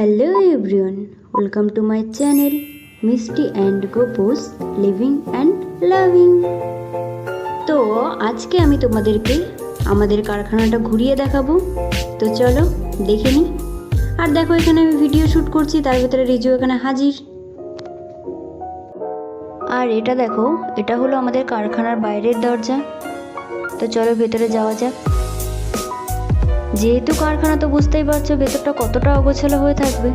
Hello everyone welcome to my channel Mishti and Gopos living and loving তো আজকে আমি তোমাদেরকে আমাদের কারখানাটা ঘুরিয়ে দেখাবো। তো চলো, দেখে নিই আর দেখো, এখানে আমি ভিডিও শ্যুট করছি, তার ভিতরে রিজু এখানে হাজির। আর এটা দেখো, এটা হলো আমাদের কারখানার বাইরের দরজা। তো চলো, ভেতরে যাওয়া যাক। যেহেতু কারখানা তো বুঝতেই পারছ, ভেতরটা কতটা অগোছালো হয়ে থাকবে।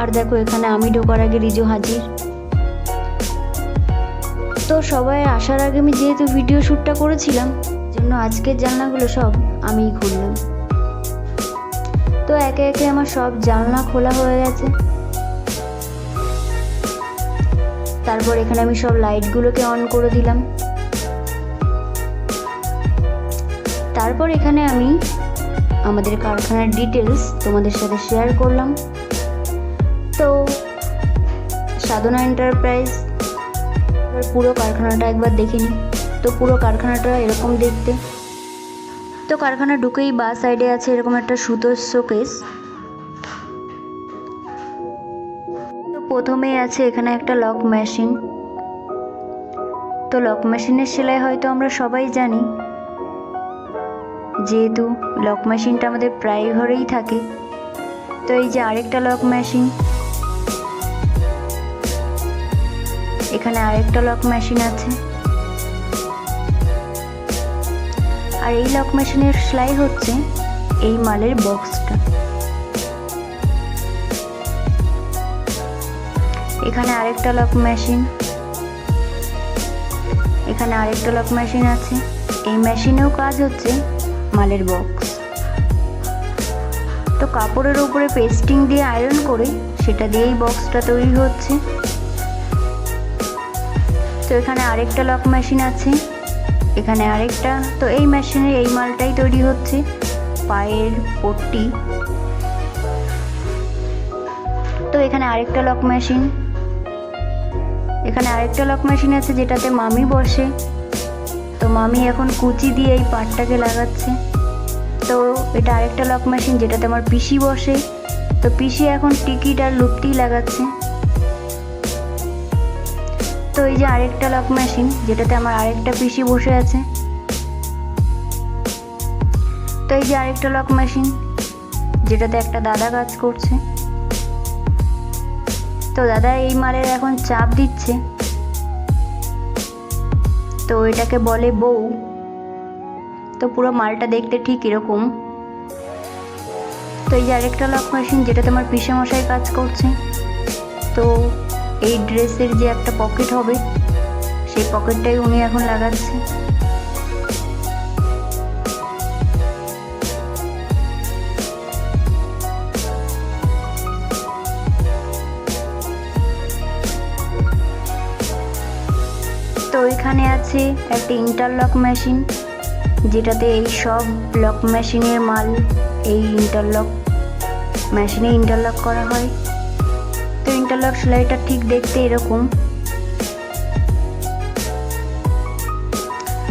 আর দেখো, এখানে আমি ঢোকার আগে রিজু হাজির। তো সবাই আসার আগে আমি যেহেতু ভিডিও শ্যুটটা করেছিলাম জন্য আজকের জানলাগুলো সব আমিই খুললাম। তো একে একে আমার সব জানলা খোলা হয়ে গেছে। তারপর এখানে আমি সব লাইটগুলোকে অন করে দিলাম। তারপর এখানে আমি আমাদের কারখানার ডিটেলস তোমাদের সাথে শেয়ার করলাম। তো, সাধনা এন্টারপ্রাইজ পুরো কারখানাটা একবার দেখে নিই। তো, পুরো কারখানাটা এরকম দেখতে। তো, কারখানা ঢুকেই বা সাইডে আছে এরকম একটা সুতোর শোকেস তো প্রথমেই আছে এখানে একটা লক মেশিন তো লক মেশিনের সেলাই হয়তো আমরা সবাই জানি। যেহেতু লক মেশিনটা আমাদের প্রায় ঘরেই থাকে, তো এই যে আরেকটা লক মেশিন এখানে আরেকটা লক মেশিন আছে। আর এই লক মেশিনের সেলাই হচ্ছে এই মালের বক্সটা এখানে আরেকটা লক মেশিন এখানে আরেকটা লক মেশিন আছে। এই মেশিনেও কাজ হচ্ছে মালের বক্স তো কাপড়ের উপরে পেস্টিং দিয়ে আয়রন করে সেটা দিয়েই বক্সটা তৈরি হচ্ছে। তো এখানে আরেকটা লক মেশিন আছে। এখানে আরেকটা, তো এই মেশিনে এই মালটাই তৈরি হচ্ছে। পায়ের পট্টি। তো এখানে আরেকটা লক মেশিন এখানে আরেকটা লক মেশিন আছে যেটাতে মামি বসে। তো মামি এখন কুচি দিয়ে এই পাটটাকে লাগাচ্ছে। তো এটা আরেকটা লক মেশিন যেটাতে আমার পিসি বসে। তো পিসি এখন টিকিট আর লুপটি লাগাচ্ছে। তো এই যে আরেকটা লক মেশিন যেটাতে আমার আরেকটা পিসি বসে আছে। তো এই যে আরেকটা লক মেশিন যেটাতে একটা দাদা কাজ করছে। তো দাদা এই মালের এখন চাপ দিচ্ছে। তো এটাকে বলে বউ। তো পুরো মালটা দেখতে ঠিক এরকম। তো এই যে আরেকটা লক মেশিন যেটাতে আমার পিসে মশাই কাজ করছে। তো এই ড্রেসের যে একটা পকেট হবে, সেই পকেটটাই উনি এখন লাগাচ্ছে। তো এখানে আছে একটা ইন্টারলক মেশিন যেটাতে এই সব লক মেশিনের মাল এই ইন্টারলক মেশিনে ইন্টারলক করা হয়। তো ইন্টারলক সেলাইটা ঠিক দেখতে এরকম।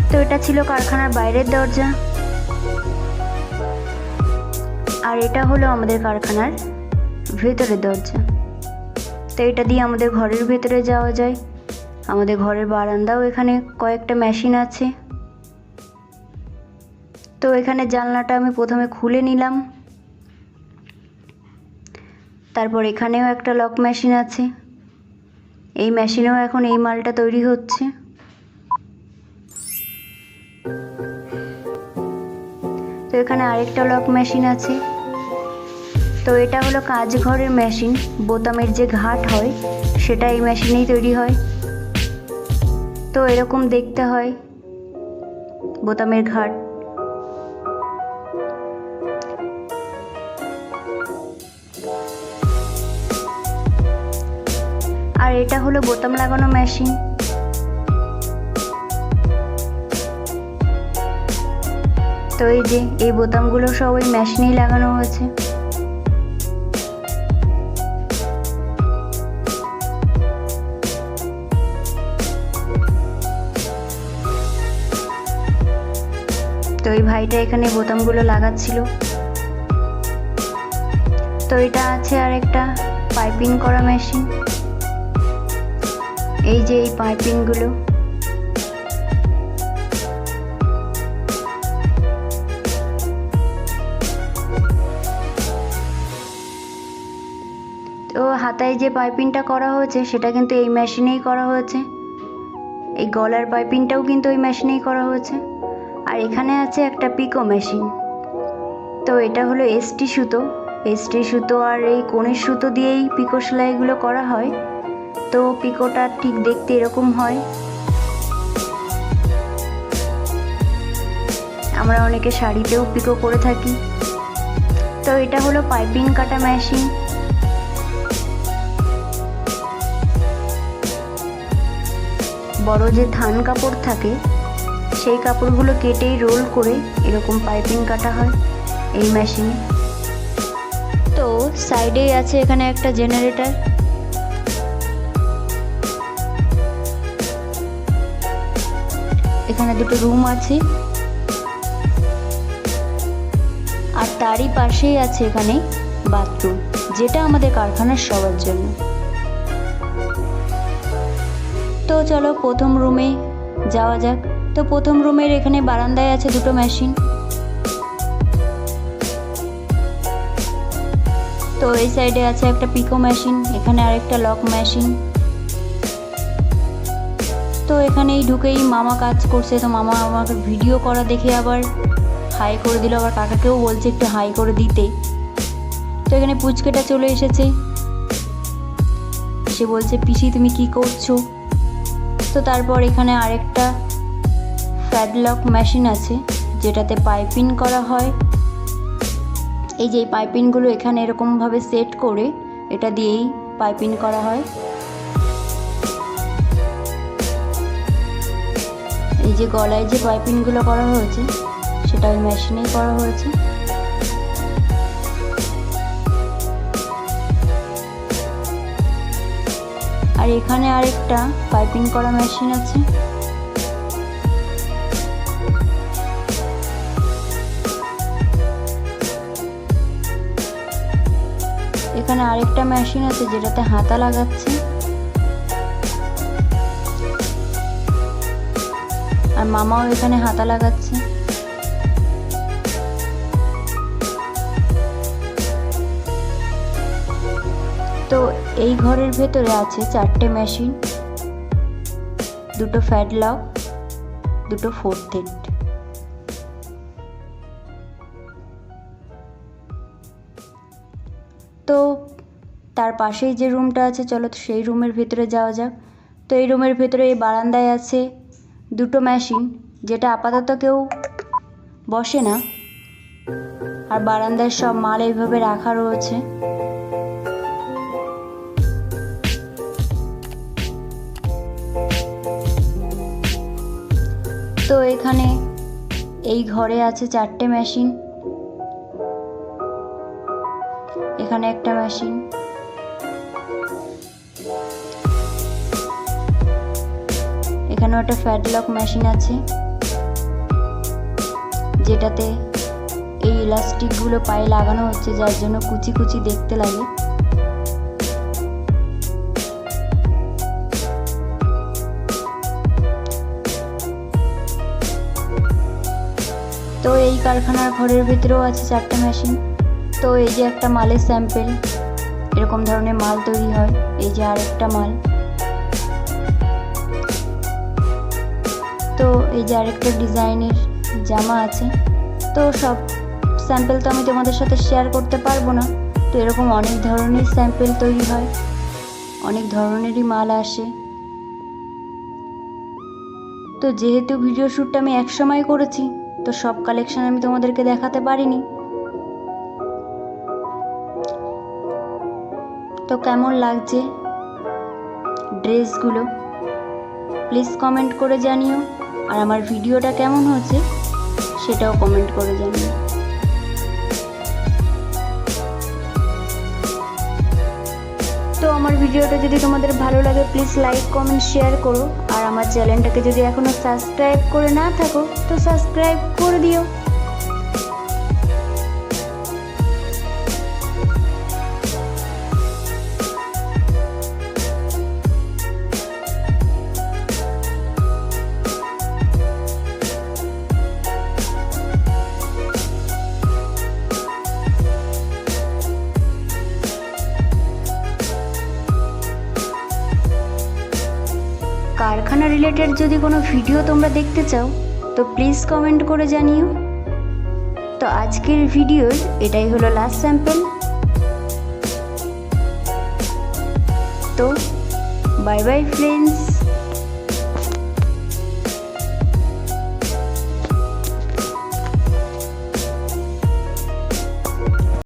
তো এটা ছিল কারখানার বাইরের দরজা। আর এটা হলো আমাদের কারখানার ভেতরের দরজা। তো এটা দিয়ে আমাদের ঘরের ভেতরে যাওয়া যায়। আমাদের ঘরের বারান্দাও এখানে কয়েকটা মেশিন আছে। তো এখানে জানলাটা আমি প্রথমে খুলে নিলাম। তারপর এখানেও একটা লক মেশিন আছে। এই মেশিনেও এখন এই মালটা তৈরি হচ্ছে। তো এখানে আরেকটা লক মেশিন আছে। তো এটা হলো কাজ ঘরের মেশিন বোতামের যে ঘাট হয়, সেটা এই মেশিনেই তৈরি হয়। তো এরকম দেখতে হয় বোতামের ঘাট। আর এটা হলো বোতাম লাগানো মেশিন। তো এই যে, এই বোতামগুলো সব ওই মেশিনেই লাগানো হয়েছে। তো ওই ভাইটা এখানে বোতামগুলো লাগাচ্ছিল। তো এটা আছে আর একটা পাইপিং করা মেশিন। এই যে এই পাইপিংগুলো। তো হাতায় যে পাইপিংটা করা হয়েছে, সেটা কিন্তু এই মেশিনেই করা হয়েছে। এই গলার পাইপিংটাও কিন্তু ওই মেশিনেই করা হয়েছে। আর এখানে আছে একটা পিকো মেশিন। তো এটা হলো এসটি সুতো। এসটি সুতো আর এই কোণের সুতো দিয়েই পিকো সেলাইগুলো করা হয়। তো পিকোটা ঠিক দেখতে এরকম হয়। আমরা অনেকে শাড়িতেও পিকো করে থাকি। তো এটা হলো পাইপিং কাটা মেশিন। বড় যে ধান কাপড় থাকে সেই কাপড়গুলো কেটেই রোল করে এরকম পাইপিং কাটা হয় এই মেশিনে। তো সাইডেই আছে এখানে একটা জেনারেটর। এখানে দুটো রুম আছে। আর তারই পাশেই আছে এখানে বাথরুম, যেটা আমাদের কারখানার সবার জন্য। তো চলো প্রথম রুমে যাওয়া যাক। তো প্রথম রুমের এখানে বারান্দায় আছে দুটো মেশিন। তো এই সাইডে আছে একটা পিকো মেশিন, এখানে আরেকটা লক মেশিন। তো এখানেই ঢুকেই মামা কাজ করছে, তো মামা আমাকে ভিডিও করা দেখে আবার হাই করে দিল, আবার কাকাকেও বলছে একটু হাই করে দিতে। তো এখানে পুচকেটা চলে এসেছে। সে বলছে, পিসি, তুমি কি করছ? তো তারপর এখানে আরেকটা ফ্যাডলক মেশিন আছে, যেটাতে পাইপিং করা হয়। এই যে পাইপিংগুলো এখানে এরকমভাবে সেট করে এটা দিয়েই পাইপিং করা হয়। এই যে গলায় যে পাইপিংগুলো করা হয়েছে, সেটা ওই মেশিনেই করা হয়েছে। আর এখানে আরেকটা পাইপিং করা মেশিন আছে। এখানে আরেকটা মেশিন আছে যেটাতে হাতা লাগাচ্ছে। আর মামাও এখানে হাতা লাগাচ্ছে। তো এই ঘরের ভেতরে আছে চারটে মেশিন দুটো ফ্যাডলক দুটো ফোর থেট তো তার পাশেই যে রুমটা আছে, চলো সেই রুমের ভেতরে যাওয়া যাক। তো এই রুমের ভেতরে এই বারান্দায় আছে দুটো মেশিন যেটা আপাতত কেউ বসে না। আর বারান্দায় সব মাল এইভাবে রাখা রয়েছে। তো এখানে এই ঘরে আছে চারটে মেশিন। এখানে একটা মেশিন। এখানেও একটা ফ্যাডলক মেশিন আছে, যেটাতে এই ইলাস্টিকগুলো পায়ে লাগানো হচ্ছে, যার জন্য কুচি কুচি দেখতে লাগে। তো এই কারখানার ঘরের ভিতরেও আছে চারটে মেশিন তো এই যে একটা মালের স্যাম্পেল এরকম ধরনের মাল তৈরি হয়। এই যে আরেকটা মাল। তো এই যে আরেকটা ডিজাইনের জামা আছে। তো সব স্যাম্পেল তো আমি তোমাদের সাথে শেয়ার করতে পারব না। তো এরকম অনেক ধরনের স্যাম্পেল তৈরি হয়। অনেক ধরনেরই মাল আসে। তো যেহেতু ভিডিও শ্যুটটা আমি এক সময় করেছি তো সব কালেকশন আমি তোমাদেরকে দেখাতে পারিনি। তো কেমন লাগছে ড্রেসগুলো? প্লিজ কমেন্ট করে জানিও। আর আমার ভিডিওটা কেমন হচ্ছে সেটাও কমেন্ট করে জানিও। আমার ভিডিওটা যদি তোমাদের ভালো লাগে প্লিজ লাইক কমেন্ট শেয়ার করো। আর আমার চ্যানেলটাকে যদি এখনও সাবস্ক্রাইব করে না থাকো, তো সাবস্ক্রাইব করে দিও। রিলেটেড যদি কোনো ভিডিও তোমরা দেখতে চাও, তো প্লিজ কমেন্ট করে জানিও। তো আজকের ভিডিওর এটাই হলো লাস্ট স্যাম্পল তো বাই বাই ফ্রেন্ডস